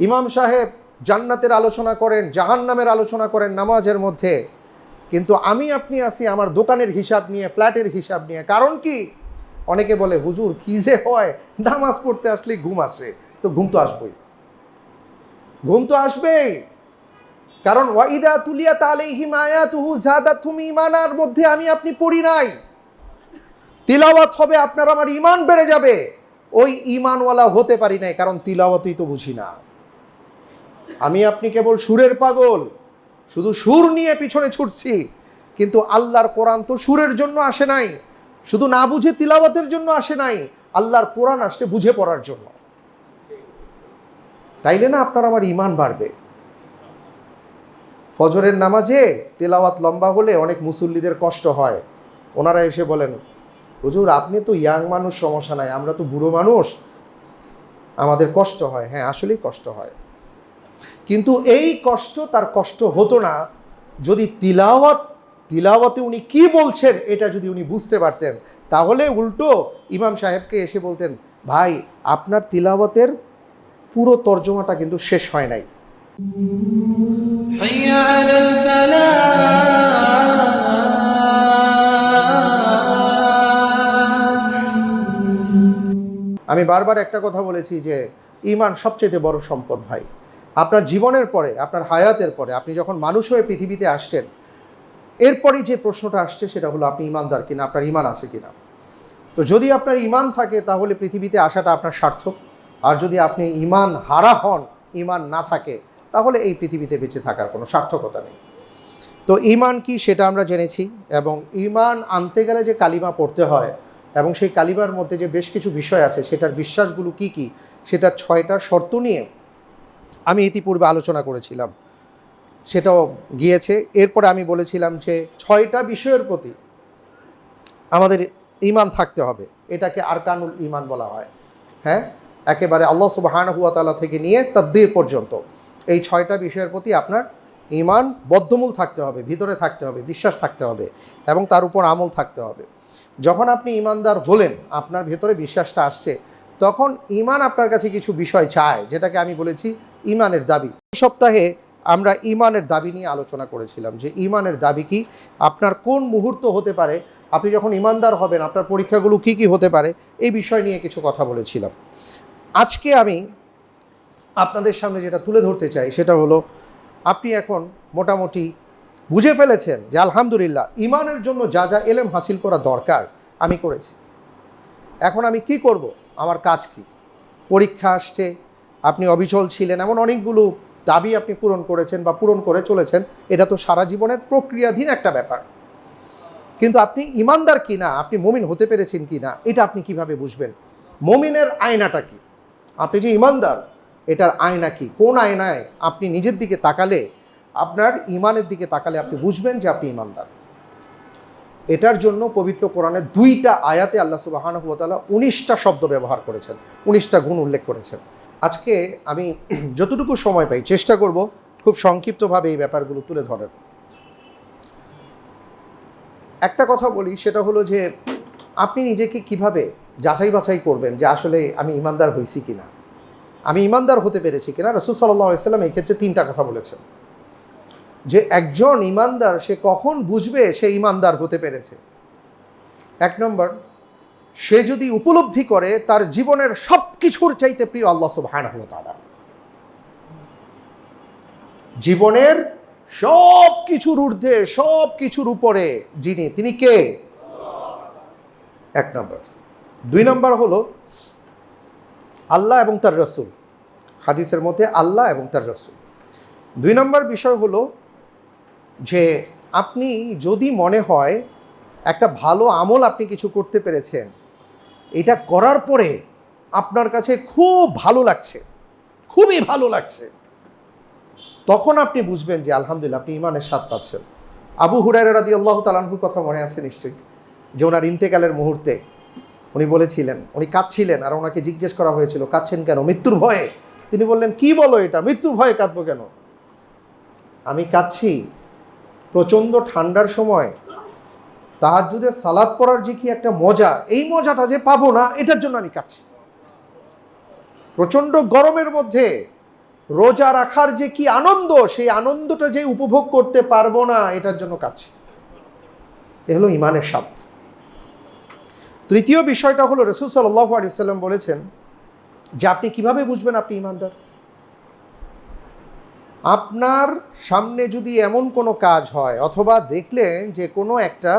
ইমাম সাহেব জান্নাতের আলোচনা করেন, জাহান্নামের আলোচনা করেন নামাজের মধ্যে। কিন্তু আমি আপনি আসি আমার দোকানের হিসাব নিয়ে, ফ্ল্যাটের হিসাব নিয়ে। কারণ কি? অনেকে বলে, হুজুর, কী যে হয়? নামাজ পড়তে আসলে ঘুম আসে। তো ঘুম তো আসবেই। ঘুম তো আসবেই। কারণ, ওয়াইদা তুলিয়া তালেহিম আয়াতুহু জাদাতুহুম ইমানার মধ্যে আমি আপনি পড়ি নাই। তিলাওয়াত হবে, আপনার আমার ইমান বেড়ে যাবে। ওই ইমানওয়ালা হতে পারি নাই, কারণ তিলাওয়াতই তো বুঝি না। আমি আপনি কেবল সুরের পাগল। শুধু সুর নিয়ে পিছনে ছুটছি, কিন্তু আল্লাহর কোরআন তো সুরের জন্য আসে নাই। শুধু না বুঝে তিলাওয়াতের জন্য আসে নাই, আল্লাহর কোরআন আসছে বুঝে পড়ার জন্য। তাইলে না আপনার আমার ইমান বাড়বে। ফজরের নামাজে তেলাওয়াত লম্বা হলে অনেক মুসল্লিদের কষ্ট হয়। ওনারা এসে বলেন, হুজুর, আপনি তো ইয়াং মানুষ, সমস্যা নাই, আমরা তো বুড়ো মানুষ। আমাদের কষ্ট হয়। হ্যাঁ আসলেই কষ্ট হয়। কিন্তু এই কষ্ট তার কষ্ট হতো না। যদি তিলাওয়াত তিলাওয়াতে উনি কি বলছেন এটা যদি উনি বুঝতে পারতেন তাহলে উল্টো ইমাম সাহেবকে এসে বলতেন ভাই আপনার তিলাওয়াতের পুরো তর্জমাটা কিন্তু শেষ হয় নাই। আমি বারবার একটা কথা বলেছি যে ইমান সবচেয়ে বড় সম্পদ ভাই। আপনার জীবনের পরে, আপনার হায়াতের পরে, আপনি যখন মানুষ হয়ে পৃথিবীতে আসছেন, এরপরেই যে প্রশ্নটা আসছে সেটা হলো, আপনি ইমানদার কিনা, আপনার ইমান আছে কিনা? তো যদি আপনার ইমান থাকে, তাহলে পৃথিবীতে আসাটা আপনার সার্থক। আর যদি আপনি ইমান হারা হন, ইমান না থাকে, তাহলে এই পৃথিবীতে বেঁচে থাকার কোনো সার্থকতা নেই। তো ইমান কি সেটা আমরা জেনেছি, এবং ইমান আনতে গেলে যে কালিমা পড়তে হয়, এবং সেই কালিমার মধ্যে যে বেশ কিছু বিষয় আছে, সেটার বিশ্বাসগুলো কি কি, সেটার ছয়টা শর্ত নিয়ে আমি ইতিপূর্বে আলোচনা করেছিলাম। সেটাও গিয়েছে। এরপরে আমি বলেছিলাম যে ছয়টা বিষয়ের প্রতি আমাদের ইমান থাকতে হবে। এটাকে আরকানুল ইমান বলা হয়। হ্যাঁ? একেবারে আল্লাহ সুবাহান হুয়া তালা থেকে নিয়ে তদ্দির পর্যন্ত এই ছয়টা বিষয়ের প্রতি আপনার ইমান বদ্ধমূল থাকতে হবে, ভিতরে থাকতে হবে, বিশ্বাস থাকতে হবে এবং তার উপর আমল থাকতে হবে। যখন আপনি ইমানদার হলেন, আপনার ভেতরে বিশ্বাসটা আসছে, তখন ইমান আপনার কাছে কিছু বিষয় চায়, যেটাকে আমি বলেছি ইমানের দাবি। এই সপ্তাহে আমরা ইমানের দাবি নিয়ে আলোচনা করেছিলাম যে ইমানের দাবি কি, আপনার কোন মুহূর্ত হতে পারে, আপনি যখন ইমানদার হবেন, আপনার পরীক্ষাগুলো কি কি হতে পারে, এই বিষয় নিয়ে কিছু কথা বলেছিলাম। আজকে আমি আপনাদের সামনে যেটা তুলে ধরতে চাই, সেটা হলো আপনি এখন মোটামুটি বুঝে ফেলেছেন যে আলহামদুলিল্লাহ ইমানের জন্য যা যা এলেম হাসিল করা দরকার আমি করেছি। এখন আমি কি করব? আমার কাজ কি? পরীক্ষা আসছে আপনি অবিচল ছিলেন, এমন অনেকগুলো দাবি আপনি পূরণ করেছেন বা পূরণ করে চলেছেন, এটা তো সারা জীবনের প্রক্রিয়াধীন একটা ব্যাপার। কিন্তু আপনি ইমানদার কি না? আপনি মমিন হতে পেরেছেন কি না? এটা আপনি কীভাবে বুঝবেন? মমিনের আয়নাটা কি? আপনি যে ইমানদার, এটার আয়না কি? কোন আয়নায় আপনি নিজের দিকে তাকালে, আপনার ইমানের দিকে তাকালে আপনি বুঝবেন যে আপনি ইমানদার। এটার জন্য পবিত্র কোরআনের দুইটা আয়াতে আল্লাহ সুবাহান হুয়াতালা উনিশটা শব্দ ব্যবহার করেছেন, উনিশটা গুণ উল্লেখ করেছেন। আজকে আমি যতটুকু সময় পাই চেষ্টা করব খুব সংক্ষিপ্তভাবে এই ব্যাপারগুলো তুলে ধরার। একটা কথা বলি, সেটা হলো যে আপনি নিজেকে কীভাবে যাচাই বাছাই করবেন যে আসলে আমি ইমানদার হয়েছি কি না আমি ইমানদার হতে পেরেছি কিনা? রসুল সাল্লাহ ইসলাম এই ক্ষেত্রে তিনটা কথা বলেছেন। যে একজন ইমানদার সে কখন বুঝবে সে ইমানদার হতে পেরেছে? এক নম্বর সে যদি উপলব্ধি করে, তার জীবনের সব কিছুর চাইতে প্রিয় আল্লাহ তাআলা। জীবনের সব কিছুর ঊর্ধ্বে সব কিছুর উপরে যিনি, তিনি কে? এক নম্বর। দুই নম্বর হলো আল্লাহ এবং তার রসুল। হাদিসের মধ্যে আল্লাহ এবং তার রসুল। দুই নম্বর বিষয় হলো যে আপনি যদি মনে হয়, একটা ভালো আমল আপনি কিছু করতে পেরেছেন এটা করার পরে আপনার কাছে খুব ভালো লাগছে। খুবই ভালো লাগছে। তখন আপনি বুঝবেন যে, আলহামদুলিল্লাহ, আপনি ইমানের স্বাদ পাচ্ছেন। আবু হুরায়রা রাদি আল্লাহ তালানহুর কথা মনে আছে নিশ্চয়ই? যে ওনার ইন্তেকালের মুহূর্তে উনি বলেছিলেন, উনি কাঁদছিলেন আর ওনাকে জিজ্ঞেস করা হয়েছিল, কাঁদছেন কেন? মৃত্যুর ভয়ে? তিনি বললেন, কি বলো এটা? মৃত্যুর ভয়ে কাঁদবো কেন? আমি কাঁদছি। প্রচণ্ড ঠান্ডার সময় তাহাজুদের সালাদ পড়ার যে কি একটা মজা, এই মজাটা যে পাবো না, এটার জন্য আমি কাঁদছি। প্রচণ্ড গরমের মধ্যে রোজা রাখার যে কি আনন্দ, সেই আনন্দটা যে উপভোগ করতে পারব না, এটার জন্য কাজ এ হলো ইমানের স্বাদ। তৃতীয় বিষয়টা হলো, রসুল সাল্লাহ আলিয়াল্লাম বলেছেন যে আপনি কীভাবে বুঝবেন আপনি ইমানদার? আপনার সামনে যদি এমন কোনো কাজ হয়, অথবা দেখলেন যে কোনো একটা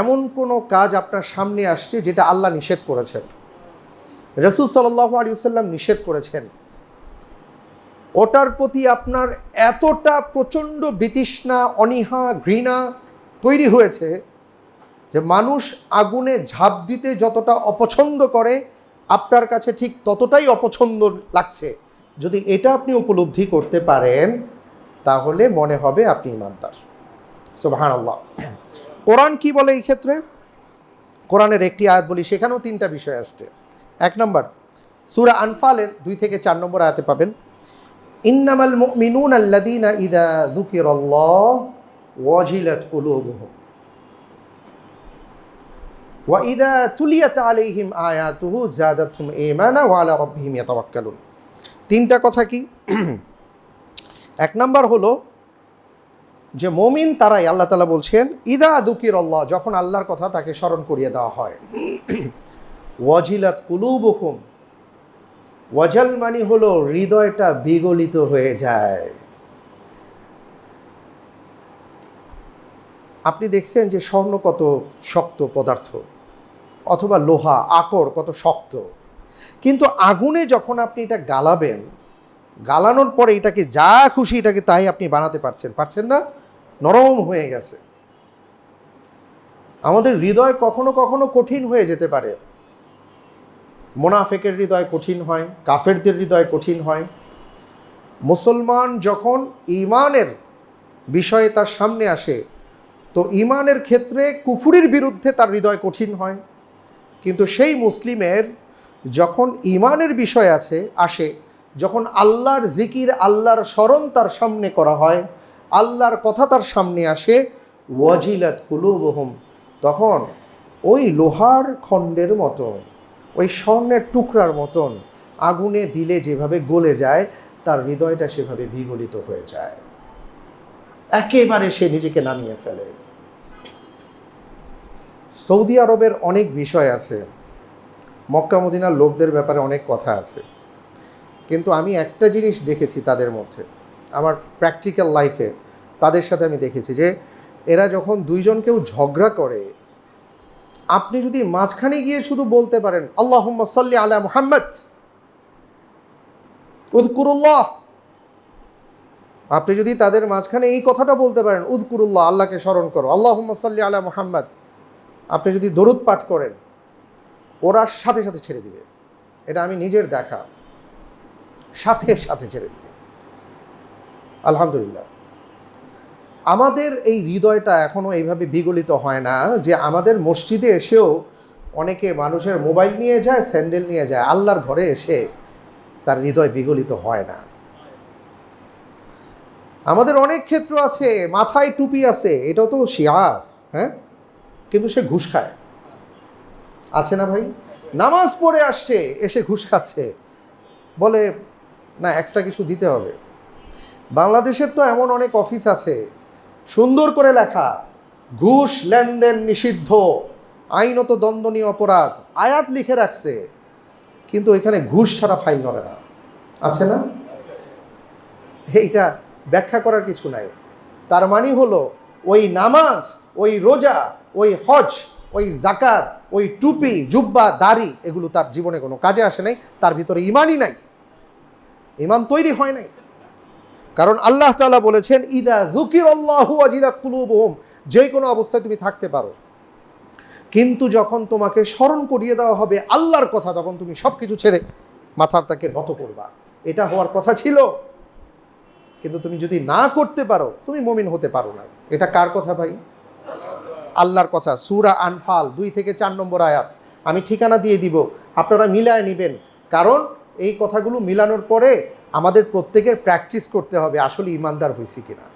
এমন কোনো কাজ আপনার সামনে আসছে যেটা আল্লাহ নিষেধ করেছেন। রসুল সাল্লাহ আলিয়াল্লাম নিষেধ করেছেন। ওটার প্রতি আপনার এতটা প্রচণ্ড বিতৃষ্ণা, অনীহা, ঘৃণা তৈরি হয়েছে যে মানুষ আগুনে ঝাঁপ দিতে যতটা অপছন্দ করে, আপনার কাছে ঠিক ততটাই অপছন্দ লাগছে। যদি এটা আপনি উপলব্ধি করতে পারেন, তাহলে মনে হবে আপনি ইমানদার। সোবাহান আল্লাহ কোরআন কি বলে এই ক্ষেত্রে? কোরআনের একটি আয়াত বলি, সেখানেও তিনটা বিষয় আসছে। এক নম্বর, সুরা আনফালের দুই থেকে চার নম্বর আয়াতে পাবেন, ইন্নামাল মুমিনুন আল্লাদিনা ইদা যুকিরাল্লাহ ওয়াজিলাত কুলুবুহুম ওয়াইদা তুলিয়াত আলাইহিম আয়াতুহু জাদাতহুম ঈমানা ওয়া আলা রাব্বিহিম ইয়াতাওয়াক্কালুন। তিনটা কথা কি? এক নাম্বার হলো যে মমিন তারাই আল্লাহ তালা বলছেন, ইদা দুকির আল্লাহ যখন আল্লাহর কথা তাকে স্মরণ করিয়ে দেওয়া হয়। ওয়াজিলাত কুলুবুকুম। ওয়াজাল মানি হলো হৃদয়টা বিগলিত হয়ে যায়। আপনি দেখছেন যে স্বর্ণ কত শক্ত পদার্থ, অথবা লোহা, আকর কত শক্ত। কিন্তু আগুনে যখন আপনি এটা গালাবেন, গালানোর পরে এটাকে যা খুশি এটাকে তাই আপনি বানাতে পারছেন। পারছেন না? নরম হয়ে গেছে। আমাদের হৃদয় কখনো কখনো কঠিন হয়ে যেতে পারে। মোনাফেকের হৃদয় কঠিন হয়, কাফেরদের হৃদয় কঠিন হয়। মুসলমান যখন ইমানের বিষয়ে তার সামনে আসে, তো ইমানের ক্ষেত্রে কুফুরির বিরুদ্ধে তার হৃদয় কঠিন হয়। কিন্তু সেই মুসলিমের যখন ইমানের বিষয় আছে, আসে, যখন আল্লাহর জিকির, আল্লাহর স্মরণ তার সামনে করা হয় আল্লাহর কথা তার সামনে আসে, ওয়াজিলাত কুলুবহুম। তখন ওই লোহার খণ্ডের মতন, ওই স্বর্ণের টুকরার মতন আগুনে দিলে যেভাবে গলে যায়, তার হৃদয়টা সেভাবে বিগলিত হয়ে যায়। একেবারে সে নিজেকে নামিয়ে ফেলে। সৌদি আরবের অনেক বিষয় আছে। মক্কা মদিনার লোকদের ব্যাপারে অনেক কথা আছে। কিন্তু আমি একটা জিনিস দেখেছি তাদের মধ্যে। আমার প্র্যাকটিক্যাল লাইফে তাদের সাথে আমি দেখেছি যে এরা যখন দুইজন কেউ ঝগড়া করে, আপনি যদি মাঝখানে গিয়ে শুধু বলতে পারেন আল্লাহ সাল্লি আলা মুহাম্মদ উদকুরুল্লাহ আপনি যদি তাদের মাঝখানে এই কথাটা বলতে পারেন উদকুরুল্লাহ আল্লাহকে স্মরণ করো আল্লাহ সাল্লি আলা মুহাম্মদ, আপনি যদি দরুদ পাঠ করেন, ওরা সাথে সাথে ছেড়ে দিবে। এটা আমি নিজের দেখা, সাথে সাথে ছেড়ে দিবে। আলহামদুলিল্লাহ। আমাদের এই হৃদয়টা এখনও এইভাবে বিগলিত হয় না যে আমাদের মসজিদে এসেও অনেকে মানুষের মোবাইল নিয়ে যায়, স্যান্ডেল নিয়ে যায়, আল্লাহর ঘরে এসে তার হৃদয় বিগলিত হয় না। আমাদের অনেক ক্ষেত্র আছে, মাথায় টুপি আছে, এটাও তো শিয়ার হ্যাঁ? কিন্তু সে ঘুষ খায়। আছে না ভাই? নামাজ পড়ে আসছে, এসে ঘুষ খাচ্ছে। বলে, না এক্সট্রা কিছু দিতে হবে। বাংলাদেশের তো এমন অনেক অফিস আছে সুন্দর করে লেখা, ঘুষ লেনদেন নিষিদ্ধ, আইনত দ্বন্দ্বনীয় অপরাধ, আয়াত লিখে রাখছে, কিন্তু এখানে ঘুষ ছাড়া ফাইল করে না। আছে না? এইটা ব্যাখ্যা করার কিছু নাই। তার মানে হলো, ওই নামাজ, ওই রোজা, ওই হজ, ওই জাকাত ওই টুপি, জুব্বা, দাড়ি, এগুলো তার জীবনে কোনো কাজে আসে নাই, তার ভিতরে ইমানই নাই। ইমান তৈরি হয় নাই। কারণ আল্লাহ তাআলা বলেছেন, ইদা জুকির আল্লাহু আজিলাত কুলুবহুম যে কোনো অবস্থায় তুমি থাকতে পারো। কিন্তু যখন তোমাকে স্মরণ করিয়ে দেওয়া হবে আল্লাহর কথা, তখন তুমি সব কিছু ছেড়ে মাথার তাকে নত করবা। এটা হওয়ার কথা ছিল। কিন্তু তুমি যদি না করতে পারো, তুমি মমিন হতে পারো না। এটা কার কথা ভাই? আল্লাহর কথা। সুরা আনফাল, দুই থেকে চার নম্বর আয়াত। আমি ঠিকানা দিয়ে দিব। আপনারা মিলায় নেবেন। কারণ এই কথাগুলো মিলানোর পরে আমাদের প্রত্যেকের প্র্যাকটিস করতে হবে, আসলে ইমানদার হয়েছি কিনা।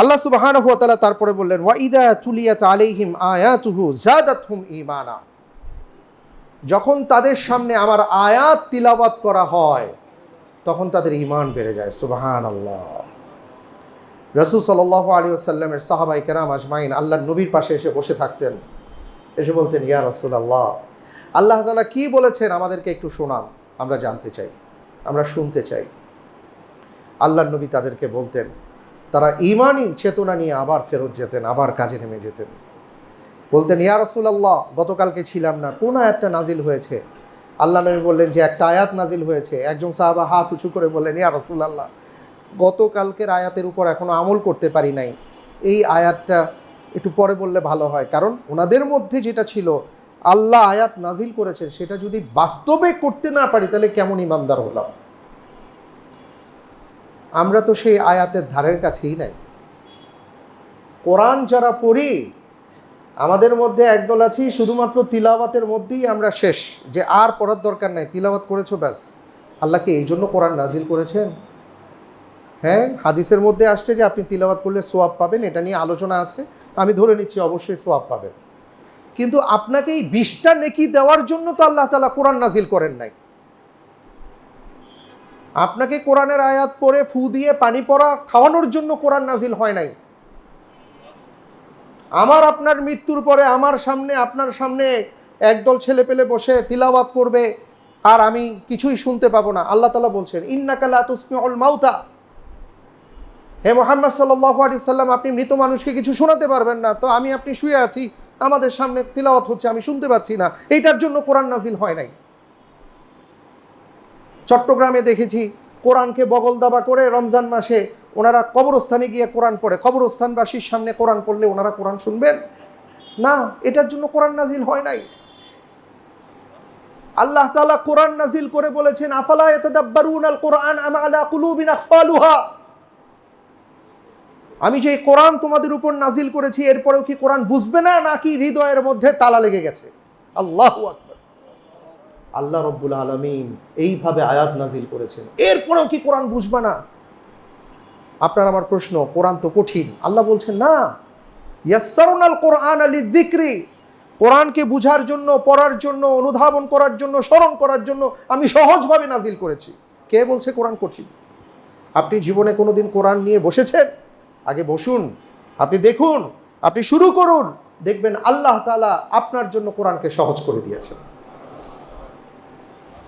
আল্লাহ সুবাহান হুয়া তাআলা তারপরে বললেন ওয়াইদা তুলিয়াত আলাইহিম আয়াতুহু জাদাতহুম ঈমানা। যখন তাদের সামনে আমার আয়াত তিলাবাত করা হয়, তখন তাদের ইমান বেড়ে যায় সুবাহান আল্লাহ রসুল সাল্লাহ আলী আসাল্লামের সাহাবাই কেরাম আজমাইন আল্লাহ নবীর পাশে এসে বসে থাকতেন। এসে বলতেন, ইয়া রসুল আল্লাহ আল্লাহ তালা কী বলেছেন আমাদেরকে একটু শোনান। আমরা জানতে চাই, আমরা শুনতে চাই। আল্লাহ নবী তাদেরকে বলতেন, তারা ইমানই চেতনা নিয়ে আবার ফেরত যেতেন, আবার কাজে নেমে যেতেন। বলতেন, ইয়া রসুলাল্লাহ, গতকালকে ছিলাম না, কোন আয়াতটা নাজিল হয়েছে? আল্লাহ নবী বললেন যে, একটা আয়াত নাজিল হয়েছে। একজন সাহাবা হাত উঁচু করে বললেন, ইয়া রসুলাল্লাহ, গতকালকের আয়াতের উপর এখনও আমল করতে পারি নাই। এই আয়াতটা একটু পরে বললে ভালো হয়, কারণ ওনাদের মধ্যে যেটা ছিল আল্লাহ আয়াত নাজিল করেছেন, সেটা যদি বাস্তবে করতে না পারি, তাহলে কেমন ইমানদার হলাম? আমরা তো সেই আয়াতের ধারের কাছেই নাই। কোরআন যারা পড়ি, আমাদের মধ্যে একদল আছি, শুধুমাত্র তিলাওয়াতের মধ্যেই আমরা শেষ, যে আর পড়ার দরকার নাই। তিলাওয়াত করেছ, ব্যাস। আল্লাহকে এই জন্য কোরআন নাজিল করেছেন? হ্যাঁ হাদিসের মধ্যে আসছে যে আপনি তিলাওয়াত করলে সোয়াব পাবেন, এটা নিয়ে আলোচনা আছে। আমি ধরে নিচ্ছি অবশ্যই সোয়াব পাবেন। কিন্তু আপনাকে এই বিশটা নেকি দেওয়ার জন্য তো আল্লাহ তালা কোরআন নাজিল করেন নাই। আপনাকে কোরআনের আয়াত পড়ে ফু দিয়ে পানি পড়া খাওয়ানোর জন্য কোরআন নাজিল হয় নাই। আমার আপনার মৃত্যুর পরে আমার সামনে, আপনার সামনে একদল ছেলে পেলে বসে তিলাওয়াত করবে আর আমি কিছুই শুনতে পাবো না। আল্লাহ তালা বলছেন ইন্নাকালা তুসমি অল মাউতা। হে মোহাম্মদ সাল্লাহ আলি সাল্লাম, আপনি মৃত মানুষকে কিছু শোনাতে পারবেন না। তো আমি, আপনি শুয়ে আছি। আমাদের সামনে তিলাওয়াত হচ্ছে, আমি শুনতে পাচ্ছি না। এইটার জন্য কোরআন নাজিল হয় নাই। চট্টগ্রামে দেখেছি, কোরআনকে বগল দাবা করে রমজান মাসে ওনারা কবরস্থানে গিয়ে কোরআন পড়ে। কবরস্থানবাসীর সামনে কোরআন পড়লে ওনারা কোরআন শুনবেন? না, এটার জন্য কোরআন নাজিল হয় নাই। আল্লাহ তালা কোরআন নাজিল করে বলেছেন, আফালা ইয়াতাদাব্বারুন আল কোরআন আম আলা কুলুবিন আকফালুহা আমি যে কোরআন তোমাদের উপর নাজিল করেছি, এরপরেও কি কোরআন বুঝবে না, নাকি হৃদয়ের মধ্যে তালা লেগে গেছে? আল্লাহ আকবার। আল্লাহ রব্বুল আলমিন এইভাবে আয়াত নাজিল করেছেন। এরপরেও কি কোরআন বুঝবে না? আপনার আমার প্রশ্ন, কোরআন তো কঠিন। আল্লাহ বলছেন, না। ইয়াসারুনাল কোরআন আলী দিক্রি কোরআনকে বুঝার জন্য, পড়ার জন্য, অনুধাবন করার জন্য, স্মরণ করার জন্য আমি সহজভাবে নাজিল করেছি। কে বলছে কোরআন কঠিন? আপনি জীবনে কোনোদিন কোরআন নিয়ে বসেছেন? আগে বসুন, আপনি দেখুন, আপনি শুরু করুন, দেখবেন আল্লাহ তাআলা আপনার জন্য কোরআনকে সহজ করে দিয়েছেন।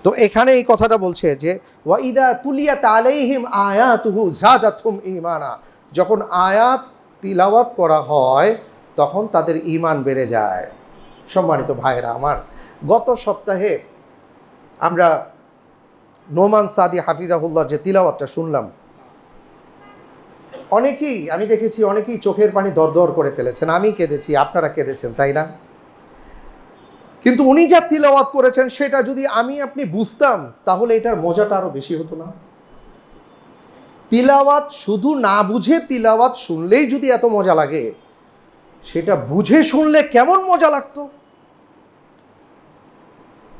তো এখানে এই কথাটা বলছে যে ওয়াইদা তুলিয়াত আলাইহিম আয়াতুহু জাদাতুহুম ঈমানা। যখন আয়াত তিলাওয়াত করা হয়, তখন তাদের ঈমান বেড়ে যায়। সম্মানিত ভাইরা আমার, গত সপ্তাহে আমরা নোমান সাদি হাফিজাহুল্লাহ যে তিলাওয়াতটা শুনলাম অনেকেই, আমি দেখেছি অনেকেই চোখের পানি দরদর করে ফেলেছেন। আমি কেঁদেছি, আপনারা কেঁদেছেন, তাই না? কিন্তু উনি যা তিলাওয়াত করেছেন, সেটা যদি আমি আপনি বুঝতাম, তাহলে এটার মজাটা আরও বেশি হতো না। তিলাওয়াত শুধু না বুঝে তিলাওয়াত শুনলেই যদি এত মজা লাগে, সেটা বুঝে শুনলে কেমন মজা লাগতো?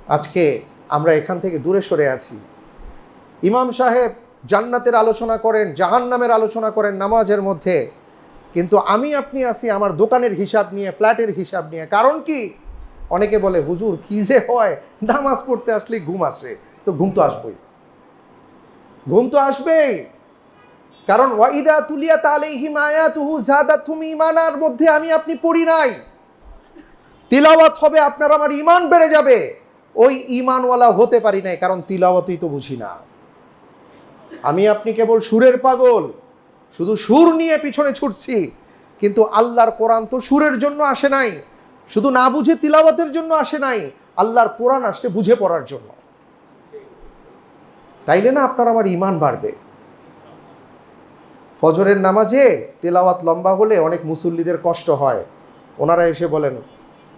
আজকে আমরা এখান থেকে দূরে সরে আছি। ইমাম সাহেব জান্নাতের আলোচনা করেন, জাহান্নামের আলোচনা করেন নামাজের মধ্যে। কিন্তু আমি আপনি আসি আমার দোকানের হিসাব নিয়ে, ফ্ল্যাটের হিসাব নিয়ে। কারণ কি? অনেকে বলে, হুজুর, কী যে হয়? নামাজ পড়তে আসলে ঘুম আসে। তো ঘুম তো আসবেই। ঘুম তো আসবেই। কারণ, ওয়াইদা তুলিয়া তালে হিমায়া তুহু জাদা তুমি ইমানার মধ্যে আমি আপনি পড়ি নাই। তিলাওয়াত হবে আপনার, আমার ইমান বেড়ে যাবে। ওই ইমানওয়ালা হতে পারি নাই, কারণ তিলাওয়াতই তো বুঝি না। আমি আপনি কেবল সুরের পাগল। শুধু সুর নিয়ে পিছনে ছুটছি, কিন্তু আল্লাহর কোরআন তো সুরের জন্য আসে নাই। শুধু না বুঝে তিলাওয়াতের জন্য আসে নাই, আল্লাহর কোরআন আসছে বুঝে পড়ার জন্য। তাইলে না আপনার আমার ইমান বাড়বে। ফজরের নামাজে তেলাওয়াত লম্বা হলে অনেক মুসল্লিদের কষ্ট হয়। ওনারা এসে বলেন,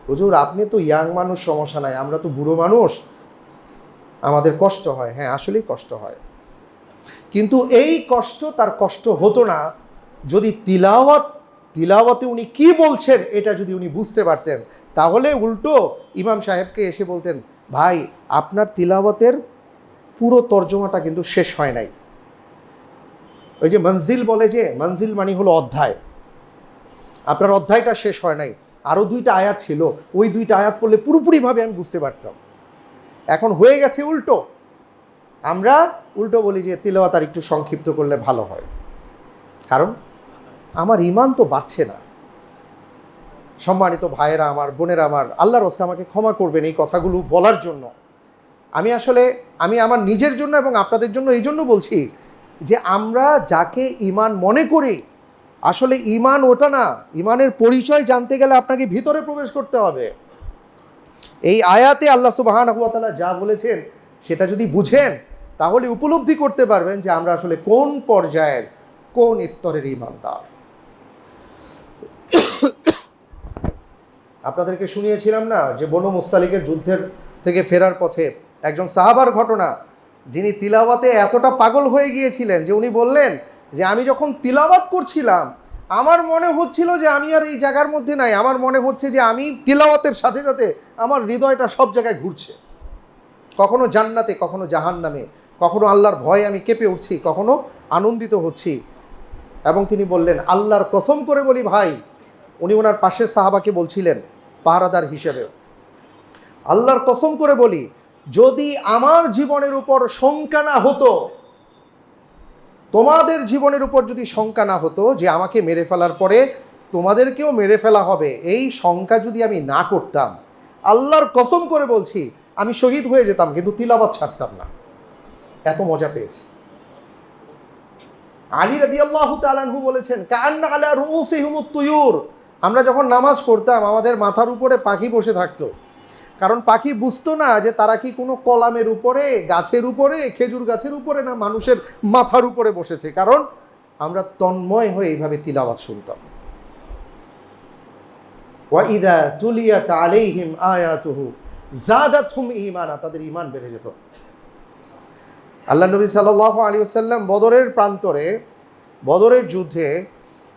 হুজুর, আপনি তো ইয়াং মানুষ, সমস্যা নাই, আমরা তো বুড়ো মানুষ। আমাদের কষ্ট হয়। হ্যাঁ আসলেই কষ্ট হয়। কিন্তু এই কষ্ট তার কষ্ট হতো না। যদি তিলাওয়াত, তিলাওয়াতে উনি কি বলছেন এটা যদি উনি বুঝতে পারতেন, তাহলে উল্টো ইমাম সাহেবকে এসে বলতেন, ভাই, আপনার তিলাওয়াতের পুরো তর্জমাটা কিন্তু শেষ হয় নাই। ওই যে মঞ্জিল বলে যে, মঞ্জিল মানে হলো অধ্যায়। আপনার অধ্যায়টা শেষ হয় নাই। আরও দুইটা আয়াত ছিল। ওই দুইটা আয়াত পড়লে পুরোপুরিভাবে আমি বুঝতে পারতাম। এখন হয়ে গেছে উল্টো। আমরা উল্টো বলি যে তিলাওয়াত আর একটু সংক্ষিপ্ত করলে ভালো হয়। কারণ আমার ইমান তো বাড়ছে না। সম্মানিত ভাইয়েরা আমার, বোনেরা আমার, আল্লাহর রস্তে আমাকে ক্ষমা করবেন এই কথাগুলো বলার জন্য। আমি আসলে, আমি আমার নিজের জন্য এবং আপনাদের জন্য এই জন্য বলছি যে আমরা যাকে ইমান মনে করি, আসলে ইমান ওটা না ইমানের পরিচয় জানতে গেলে আপনাকে ভিতরে প্রবেশ করতে হবে। এই আয়াতে আল্লাহ সুবাহান যা বলেছেন, সেটা যদি বুঝেন তাহলে উপলব্ধি করতে পারবেন যে আমরা আসলে কোন পর্যায়ের, কোন স্তরের ইমানদার। আপনাদেরকে শুনিয়েছিলাম না যে বনু মুস্তালিকের যুদ্ধের থেকে ফেরার পথে একজন সাহাবার ঘটনা, যিনি তিলাওয়াতে এতটা পাগল হয়ে গিয়েছিলেন যে উনি বললেন যে, আমি যখন তিলাওয়াত করছিলাম, আমার মনে হচ্ছিল যে আমি আর এই জায়গার মধ্যে নাই। আমার মনে হচ্ছে যে আমি তিলাওয়াতের সাথে সাথে আমার হৃদয়টা সব জায়গায় ঘুরছে। কখনো জান্নাতে, কখনো জাহান্নামে। কখনো আল্লাহর ভয়ে আমি কেঁপে উঠছি, কখনো আনন্দিত হচ্ছি। এবং তিনি বললেন, আল্লাহর কসম করে বলি ভাই, উনি ওনার পাশের সাহাবাকে বলছিলেন, পাহারাদার হিসেবে। আল্লাহর কসম করে বলি, যদি আমার জীবনের উপর শঙ্কা না হতো, তোমাদের জীবনের উপর যদি শঙ্কা না হতো যে আমাকে মেরে ফেলার পরে তোমাদেরকেও মেরে ফেলা হবে, এই শঙ্কা যদি আমি না করতাম, আল্লাহর কসম করে বলছি, আমি শহীদ হয়ে যেতাম, কিন্তু তিলাবাত ছাড়তাম না। এত মজা পেয়েছি। আলী রাদি আল্লাহ তালানহু বলেছেন কান্না আলা রুসিহুমুত তুয়ুর আমরা যখন নামাজ পড়তাম, আমাদের মাথার উপরে পাখি বসে থাকতো। কারণ পাখি বুঝতো না যে তারা কি কোনো কলামের উপরে, গাছের উপরে, খেজুর গাছের উপরে না মানুষের মাথার উপরে বসেছে। কারণ আমরা তন্ময় হয়ে এইভাবে তিলাওয়াত শুনতাম। ওয়াইদা তুলিয়াত আলাইহিম আয়াতুহু, জাদাতহুম ঈমানা, তাদের ঈমান বেড়ে যেত। আল্লাহ নবী সাল্লাল্লাহু আলী সাল্লাম বদরের প্রান্তরে, বদরের যুদ্ধে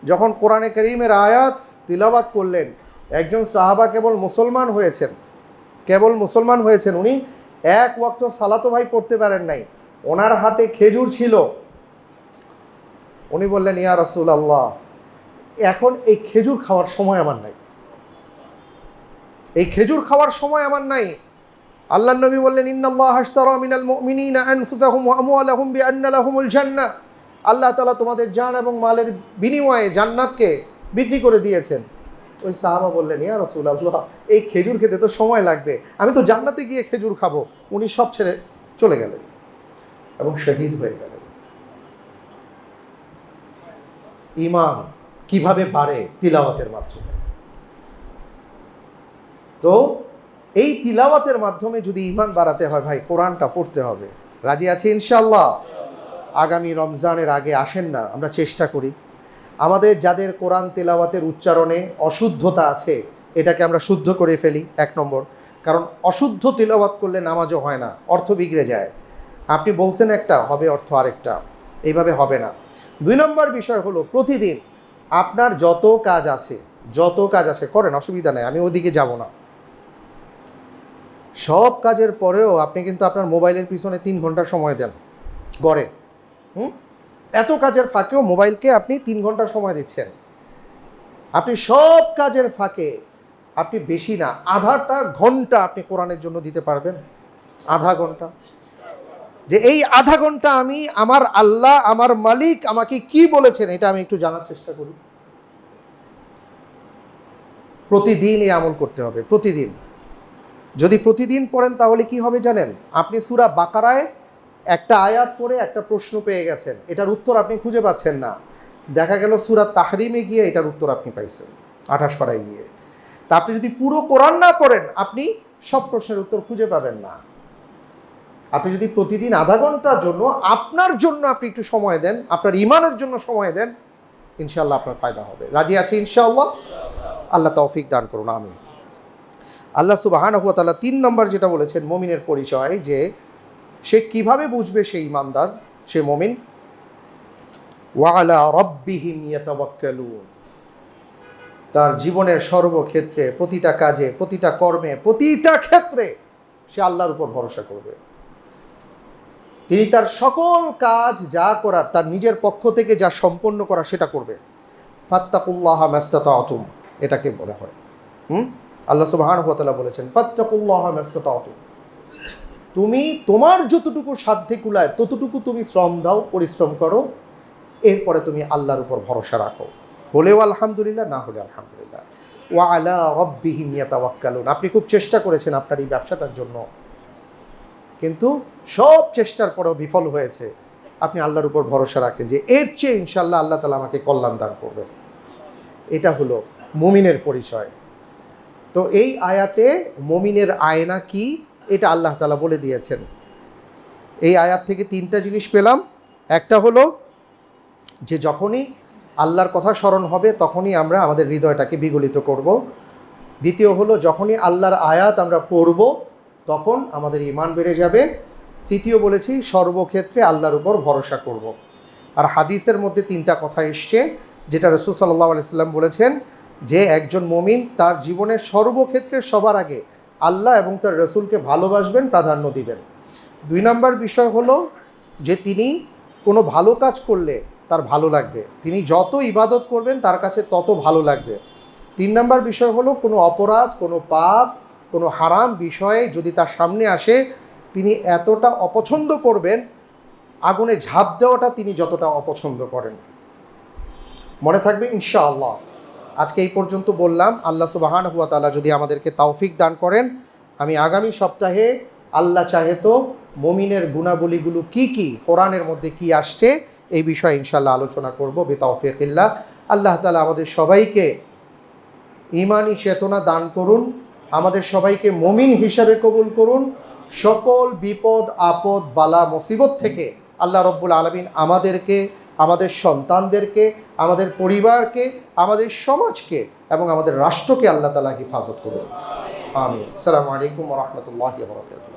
যখন কোরআনে করিমের আয়াত তিলাবাত করলেন, একজন সাহাবা কেবল মুসলমান হয়েছেন, কেবল মুসলমান হয়েছেন, উনি এক ওয়াক্ত সালাতো ভাই পড়তে পারেন নাই, ওনার হাতে খেজুর ছিল। উনি বললেন, ইয়া রাসূল আল্লাহ এখন এই খেজুর খাওয়ার সময় আমার নাই। এই খেজুর খাওয়ার সময় আমার নাই আল্লাহ নবী বললেন, ইন্নাল্লাহ হাশতারা মিনাল মুমিনিনা আনফুসাহুম ওয়া আমওয়ালাহুম বিআন্না লাহুমুল জান্নাহ। আল্লাহ তাআলা তোমাদের জান এবং মালের বিনিময়ে জান্নাতকে বিক্রি করে দিয়েছেন। ওই সাহাবা বললেন, ইয়া রসুল রাসূলুল্লাহ, এই খেজুর খেতে তো সময় লাগবে। আমি তো জান্নাতে গিয়ে খেজুর খাব। উনি সব ছেড়ে চলে গেলেন এবং শহীদ হয়ে গেলেন। ইমান কীভাবে বাড়ে তিলাওয়াতের মাধ্যমে? তো এই তিলাওয়াতের মাধ্যমে যদি ইমান বাড়াতে হয় ভাই, কোরআনটা পড়তে হবে। রাজি আছে ইনশাল্লাহ আগামী রমজানের আগে আসেন না, আমরা চেষ্টা করি। আমাদের যাদের কোরআন তেলাওয়াতের উচ্চারণে অশুদ্ধতা আছে, এটাকে আমরা শুদ্ধ করে ফেলি, এক নম্বর। কারণ অশুদ্ধ তেলাওয়াত করলে নামাজও হয় না, অর্থ বিগড়ে যায়। আপনি বলছেন একটা, হবে অর্থ আরেকটা, এইভাবে হবে না। দুই নম্বর বিষয় হলো, প্রতিদিন আপনার যত কাজ আছে, যত কাজ আছে, করেন, অসুবিধা নেই, আমি ওদিকে যাব না। সব কাজের পরেও আপনি কিন্তু আপনার মোবাইলের পিছনে তিন ঘণ্টা সময় দেন, গড়ে। হুম? এত কাজের ফাঁকেও মোবাইলকে আপনি তিন ঘণ্টা সময় দিচ্ছেন। আপনি সব কাজের ফাঁকে আপনি বেশি না, আধাটা ঘণ্টা আপনি কোরআনের জন্য দিতে পারবেন। আধা ঘণ্টা। যে এই আধা ঘণ্টা আমি, আমার আল্লাহ, আমার মালিক আমাকে কি বলেছেন এটা আমি একটু জানার চেষ্টা করি। প্রতিদিন এই আমল করতে হবে, প্রতিদিন। যদি প্রতিদিন পড়েন তাহলে কি হবে জানেন? আপনি সুরা বাকারায় একটা আয়াত পড়ে একটা প্রশ্ন পেয়ে গেছেন। এটার উত্তর আপনি খুঁজে পাচ্ছেন না। দেখা গেল সুরা তাহরিমে গিয়ে এটার উত্তর আপনি পাইছেন, আঠাশ পাড়ায় গিয়ে। তা আপনি যদি পুরো কোরআন না পড়েন, আপনি সব প্রশ্নের উত্তর খুঁজে পাবেন না। আপনি যদি প্রতিদিন আধা ঘণ্টার জন্য আপনার জন্য আপনি একটু সময় দেন, আপনার ইমানের জন্য সময় দেন ইনশাল্লাহ আপনার ফায়দা হবে। রাজি আছে ইনশাআল্লাহ? আল্লাহ তৌফিক দান করুন আমি আল্লাহ সুবাহান তাআলা তিন নম্বর যেটা বলেছেন মমিনের পরিচয় যে সে কীভাবে বুঝবে সে ইমানদার সে মমিন? ওয়ালা রব্বিহিম তার জীবনের সর্বক্ষেত্রে, প্রতিটা কাজে, প্রতিটা কর্মে, প্রতিটা ক্ষেত্রে সে আল্লাহর উপর ভরসা করবে। তিনি তার সকল কাজ যা করার, তার নিজের পক্ষ থেকে যা সম্পন্ন করা সেটা করবে। ফাত্তাকুল্লাহ মাস্তাত অতুম এটাকে বলা হয়। হুম? আল্লাহ সুবাহান হতালা বলেছেন, ফাত্তাকুল্লাহ মাস্তাত তুমি তোমার যতটুকু সাধ্যে কুলায়, ততটুকু তুমি শ্রম দাও, পরিশ্রম করো, এরপরে তুমি আল্লাহর উপর ভরসা রাখো। হলেও আলহামদুলিল্লাহ, না হলে আলহামদুলিল্লাহ। ওয়া আলা রব্বিহিম ইয়াতাওয়াক্কালুন। আপনি খুব চেষ্টা করেছেন আপনার এই ব্যবসাটার জন্য। কিন্তু সব চেষ্টার পরেও বিফল হয়েছে। আপনি আল্লাহর উপর ভরসা রাখেন যে, এর চেয়ে ইনশাল্লাহ আল্লাহ তালা আমাকে কল্যাণ দান করবেন। এটা হলো মুমিনের পরিচয়। তো এই আয়াতে মমিনের আয়না কি? এটা আল্লাহ তালা বলে দিয়েছেন। এই আয়াত থেকে তিনটা জিনিস পেলাম। একটা হলো যে যখনই আল্লাহর কথা স্মরণ হবে, তখনই আমরা আমাদের হৃদয়টাকে বিগলিত করব। দ্বিতীয় হলো যখনই আল্লাহর আয়াত আমরা পড়ব, তখন আমাদের ইমান বেড়ে যাবে। তৃতীয় বলেছি, সর্বক্ষেত্রে আল্লাহর উপর ভরসা করব। আর হাদিসের মধ্যে তিনটা কথা এসছে, যেটা রসুল সাল্লাহ আলাইসাল্লাম বলেছেন যে একজন মমিন তার জীবনের সর্বক্ষেত্রে সবার আগে আল্লাহ এবং তার রসুলকে ভালোবাসবেন, প্রাধান্য দিবেন। দুই নম্বর বিষয় হলো যে তিনি কোনো ভালো কাজ করলে তার ভালো লাগবে। তিনি যত ইবাদত করবেন, তার কাছে তত ভালো লাগবে। তিন নম্বর বিষয় হলো কোনো অপরাধ, কোনো পাপ, কোনো হারাম বিষয়ে যদি তার সামনে আসে, তিনি এতটা অপছন্দ করবেন, আগুনে ঝাঁপ দেওয়াটা তিনি যতটা অপছন্দ করেন। মনে থাকবে ইনশাআল্লাহ। আজকে এই পর্যন্ত বললাম, আল্লাহ সুবাহান হুয়া তালা যদি আমাদেরকে তৌফিক দান করেন, আমি আগামী সপ্তাহে আল্লাহ চাহে তো মমিনের গুণাবলীগুলো কি কি, কোরআনের মধ্যে কি আসছে, এই বিষয়ে ইনশাল্লাহ আলোচনা করব বে তৌফিকিল্লাহ আল্লাহ তালা আমাদের সবাইকে ইমানি চেতনা দান করুন, আমাদের সবাইকে মমিন হিসাবে কবুল করুন, সকল বিপদ, আপদ, বালা, মুসিবত থেকে আল্লাহ রব্বুল আলমিন আমাদেরকে আমাদের সন্তানদেরকে, আমাদের পরিবারকে, আমাদের সমাজকে এবং আমাদের রাষ্ট্রকে আল্লাহ তালা হেফাজত করুন। আমি আসসালামু আলাইকুম রহমতুল্লাহ বরকাত